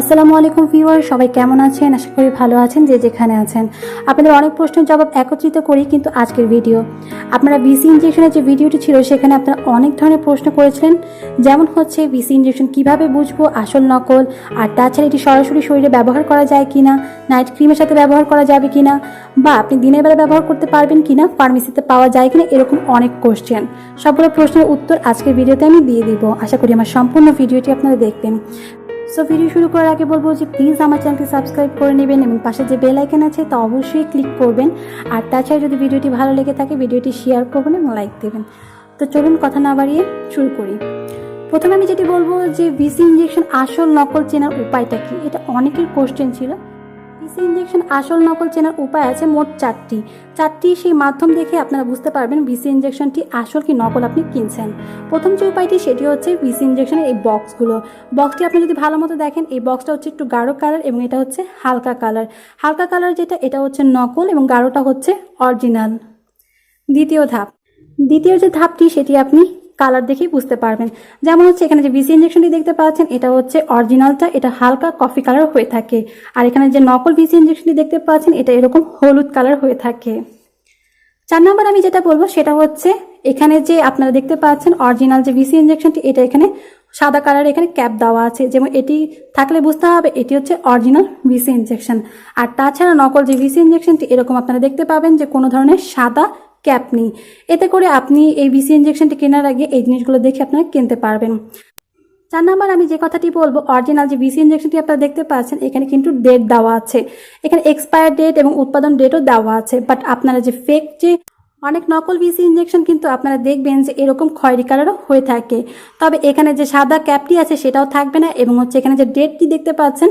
আসসালামু আলাইকুম ভিউয়ার সবাই কেমন আছেন? আশা করি ভালো আছেন, যে যেখানে আছেন। আপনাদের অনেক প্রশ্নের জবাব একত্রিত করি কিন্তু আজকের ভিডিও। আপনারা বিসি ইঞ্জেকশনের যে ভিডিওটি ছিল, সেখানে আপনারা অনেক ধরনের প্রশ্ন করেছিলেন। যেমন হচ্ছে বিসি ইঞ্জেকশন কীভাবে বুঝব? আসল নকল। আর তাছাড়া এটি সরাসরি শরীরে ব্যবহার করা যায় কি না নাইট ক্রিমের সাথে ব্যবহার করা যাবে কিনা? বা আপনি দিনের বেলা ব্যবহার করতে পারবেন কি না ফার্মেসিতে পাওয়া যায় কিনা? এরকম অনেক কোশ্চেন সবগুলো প্রশ্নের উত্তর আজকের ভিডিওতে আমি দিয়ে দিব। আশা করি আমার সম্পূর্ণ ভিডিওটি আপনারা দেখবেন। সো ভিডিও শুরু করার আগে বলব যে প্লিজ আমার চ্যানেলটি সাবস্ক্রাইব করে নেবেন এবং পাশে যে বেল আইকন আছে, তা অবশ্যই ক্লিক করবেন। আর তাছাড়া যদি ভিডিওটি ভালো লেগে থাকে ভিডিওটি শেয়ার করবেন এবং লাইক দেবেন। তো চলুন কথা না বাড়িয়ে শুরু করি। প্রথমে আমি যেটি বলব যে ভিসি ইঞ্জেকশন আসল নকল চেনার উপায়টা কি? এটা অনেকের কোশ্চেন ছিল। ভিসি ইঞ্জেকশন আসল নকল চেনার উপায় আছে মোট চারটি। চারটি সেই মাধ্যম দেখে আপনারা বুঝতে পারবেন ভিসি ইঞ্জেকশনটি আসল কি নকল আপনি কিনছেন। প্রথম যে উপায়টি সেটি হচ্ছে ভিসি ইঞ্জেকশনের এই বক্সগুলো। বক্সটি আপনি যদি ভালো মতো দেখেন, এই বক্সটা হচ্ছে একটু গাঢ় কালার এবং এটা হচ্ছে হালকা কালার। হালকা কালার যেটা, এটা হচ্ছে নকল এবং গাঢ়টা হচ্ছে অরিজিনাল। দ্বিতীয় ধাপ। দ্বিতীয় যে ধাপটি সেটি আপনি কালার দেখেই বুঝতে পারবেন। যেমন হচ্ছে এখানে যে বিসি ইঞ্জেকশনটি দেখতে পাচ্ছেন, এটা হচ্ছে অরিজিনালটা এটা হালকা কফি কালার হয়ে থাকে। আর এখানে যে নকল বিসি ইঞ্জেকশনটি দেখতে পাচ্ছেন, এটা এরকম হলুদ কালার হয়ে থাকে। চার নম্বর আমি যেটা বলব, সেটা হচ্ছে এখানে যে আপনারা দেখতে পাচ্ছেন অরিজিনাল যে ভিসি ইঞ্জেকশনটি এটা এখানে সাদা কালার এখানে ক্যাপ দেওয়া আছে। যেমন এটি থাকলে বুঝতে হবে, এটি হচ্ছে অরিজিনাল ভিসি ইঞ্জেকশন আর তাছাড়া নকল যে ভিসি ইঞ্জেকশনটি এরকম আপনারা দেখতে পাবেন যে কোনো ধরনের সাদা ক্যাপ নেই। এতে করে আপনি এই বিসি ইঞ্জেকশনটি কেনার আগে এই জিনিসগুলো দেখে আপনারা কিনতে পারবেন। চার নাম্বার আমি যে কথাটি বলব অরিজিনাল যে বিসি ইঞ্জেকশনটি আপনারা দেখতে পাচ্ছেন, এখানে কিন্তু ডেট দেওয়া আছে। এখানে এক্সপায়ার ডেট এবং উৎপাদন ডেটও দেওয়া আছে বাট আপনারা যে ফেক যে অনেক নকল ভিসি ইঞ্জেকশন কিন্তু আপনারা দেখবেন যে এরকম খয়েরি কালারও হয়ে থাকে। তবে এখানে যে সাদা ক্যাপটি আছে সেটাও থাকবে না এবং হচ্ছে এখানে যে ডেটটি দেখতে পাচ্ছেন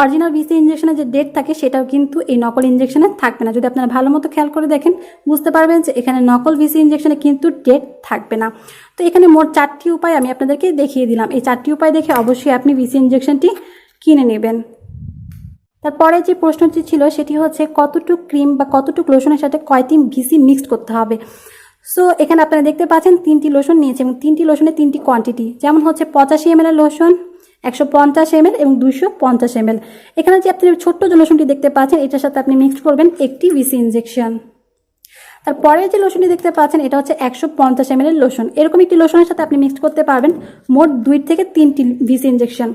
অরিজিনাল ভিসি ইঞ্জেকশনের যে ডেট থাকে সেটাও কিন্তু এই নকল ইঞ্জেকশনে থাকবে না। যদি আপনারা ভালো মতো খেয়াল করে দেখেন, বুঝতে পারবেন যে এখানে নকল ভিসি ইঞ্জেকশনে কিন্তু ডেট থাকবে না। তো এখানে মোট চারটি উপায় আমি আপনাদেরকে দেখিয়ে দিলাম। এই চারটি উপায় দেখে অবশ্যই আপনি ভিসি ইঞ্জেকশনটি কিনে নেবেন। তারপরে যে প্রশ্নটি ছিল সেটি হচ্ছে, কতটুক ক্রিম বা কতটুক লোশনের সাথে কয়টি ভিসি মিক্সড করতে হবে? সো এখানে আপনারা দেখতে পাচ্ছেন তিনটি লোশন নিয়েছে এবং তিনটি লোশনের তিনটি কোয়ান্টিটি যেমন হচ্ছে পঁচাশি এম লোশন একশো পঞ্চাশ এম এবং দুইশো পঞ্চাশ এম এখানে যে আপনি ছোট্ট যে লোশনটি দেখতে পাচ্ছেন, এটার সাথে আপনি মিক্সড করবেন একটি ভিসি ইনজেকশন তারপরে যে লোশনটি দেখতে পাচ্ছেন, এটা হচ্ছে একশো পঞ্চাশ এম এর লোশন এরকম একটি লোশনের সাথে আপনি মিক্সড করতে পারবেন মোট দুই থেকে তিনটি ভিসি ইনজেকশন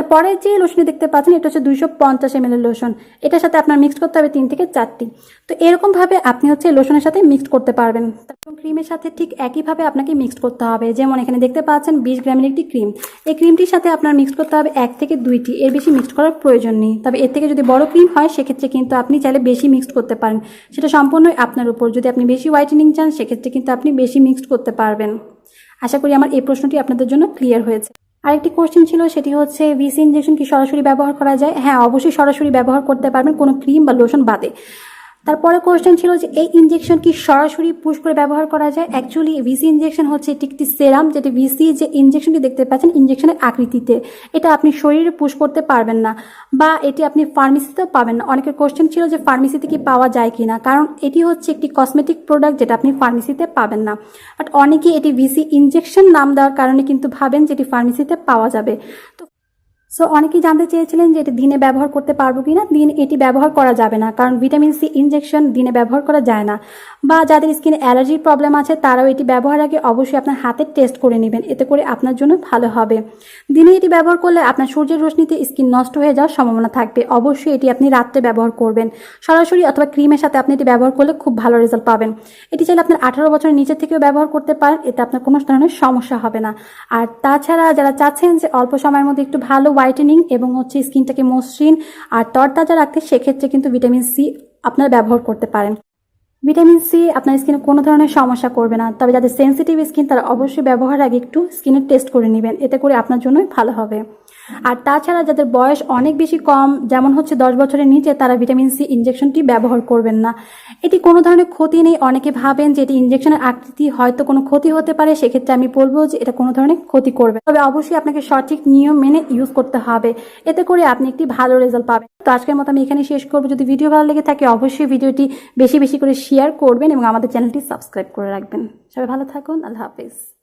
তারপরে যে লোশনটি দেখতে পাচ্ছেন, এটা হচ্ছে দুইশো পঞ্চাশ এম লোশন এটার সাথে আপনার মিক্সড করতে হবে তিন থেকে চারটি। তো এরকমভাবে আপনি হচ্ছে লোশনের সাথে মিক্সড করতে পারবেন। এবং ক্রিমের সাথে ঠিক একইভাবে আপনাকে মিক্সড করতে হবে। যেমন এখানে দেখতে পাচ্ছেন, বিশ গ্রামের একটি ক্রিম এই ক্রিমটির সাথে আপনার মিক্সড করতে হবে এক থেকে দুইটি। এর বেশি মিক্সড করার প্রয়োজন নেই। তবে এর থেকে যদি বড় ক্রিম হয়, সেক্ষেত্রে কিন্তু আপনি চাইলে বেশি মিক্সড করতে পারেন। সেটা সম্পূর্ণই আপনার উপর। যদি আপনি বেশি হোয়াইটেনিং চান, সেক্ষেত্রে কিন্তু আপনি বেশি মিক্সড করতে পারবেন। আশা করি আমার এই প্রশ্নটি আপনাদের জন্য ক্লিয়ার হয়েছে। আরেকটি কোশ্চেন ছিল, সেটি হচ্ছে ভিসি ইঞ্জেকশন কি সরাসরি ব্যবহার করা যায়? হ্যাঁ অবশ্যই সরাসরি ব্যবহার করতে পারবেন, কোনো ক্রিম বা লোশন বাদে। তারপরে কোশ্চেন ছিল যে এই ইঞ্জেকশন কি সরাসরি পুশ করে ব্যবহার করা যায়? অ্যাকচুয়ালি ভিসি ইঞ্জেকশন হচ্ছে এটি একটি সেরাম যেটি ভিসি যে ইঞ্জেকশনটি দেখতে পাচ্ছেন ইঞ্জেকশনের আকৃতিতে। এটা আপনি শরীরে পুশ করতে পারবেন না বা এটি আপনি ফার্মেসিতেও পাবেন না। অনেকের কোশ্চেন ছিল যে ফার্মেসিতে কি পাওয়া যায় কি না কারণ এটি হচ্ছে একটি কসমেটিক প্রোডাক্ট যেটা আপনি ফার্মেসিতে পাবেন না। বাট অনেকেই এটি ভিসি ইঞ্জেকশন নাম দেওয়ার কারণে কিন্তু ভাবেন যে এটি ফার্মেসিতে পাওয়া যাবে। তো সো অনেকেই জানতে চেয়েছিলেন যে এটি দিনে ব্যবহার করতে পারব কিনা। দিন এটি ব্যবহার করা যাবে না, কারণ ভিটামিন সি ইনজেকশন দিনে ব্যবহার করা যায় না। বা যাদের স্কিনে অ্যালার্জির প্রবলেম আছে, তারাও এটি ব্যবহার আগে অবশ্যই আপনার হাতে টেস্ট করে নেবেন। এতে করে আপনার জন্য ভালো হবে। দিনে এটি ব্যবহার করলে আপনার সূর্যের রশ্মিতে স্কিন নষ্ট হয়ে যাওয়ার সম্ভাবনা থাকবে। অবশ্যই এটি আপনি রাত্রে ব্যবহার করবেন। সরাসরি অথবা ক্রিমের সাথে আপনি এটি ব্যবহার করলে খুব ভালো রেজাল্ট পাবেন। এটি চাইলে আপনার আঠারো বছরের নিচে থেকেও ব্যবহার করতে পারেন। এতে আপনার কোনো ধরনের সমস্যা হবে না। আর তাছাড়া যারা চাচ্ছেন যে অল্প সময়ের মধ্যে একটু ভালো হোয়াইটেনিং এবং হচ্ছে স্কিনটাকে মসৃণ আর তরতাজা রাখতে সেক্ষেত্রে কিন্তু ভিটামিন সি আপনারা ব্যবহার করতে পারেন। ভিটামিন সি আপনার স্কিনে কোনো ধরনের সমস্যা করবে না, তবে যাদের সেন্সিটিভ স্কিন তারা অবশ্যই ব্যবহার আগে একটু স্কিনের টেস্ট করে নেবেন, এতে করে আপনার জন্যই ভালো হবে। আর তাছাড়া যাদের বয়স অনেক বেশি কম, যেমন হচ্ছে দশ বছরের নিচে, তারা ভিটামিন সি ইঞ্জেকশনটি ব্যবহার করবেন না। এটি কোনো ধরনের ক্ষতি নেই। অনেকে ভাবেন যে এটি ইঞ্জেকশনের আকৃতি হয়তো কোনো ক্ষতি হতে পারে। সেক্ষেত্রে আমি বলব যে এটা কোনো ধরনের ক্ষতি করবে তবে অবশ্যই আপনাকে সঠিক নিয়ম মেনে ইউজ করতে হবে। এতে করে আপনি একটি ভালো রেজাল্ট পাবেন। তো আজকের মতো আমি এখানে শেষ করব। যদি ভিডিও ভালো লেগে থাকে, অবশ্যই ভিডিওটি বেশি বেশি করে শেয়ার করবেন এবং আমাদের চ্যানেলটি সাবস্ক্রাইব করে রাখবেন। সবাই ভালো থাকুন। আল্লাহ হাফিজ।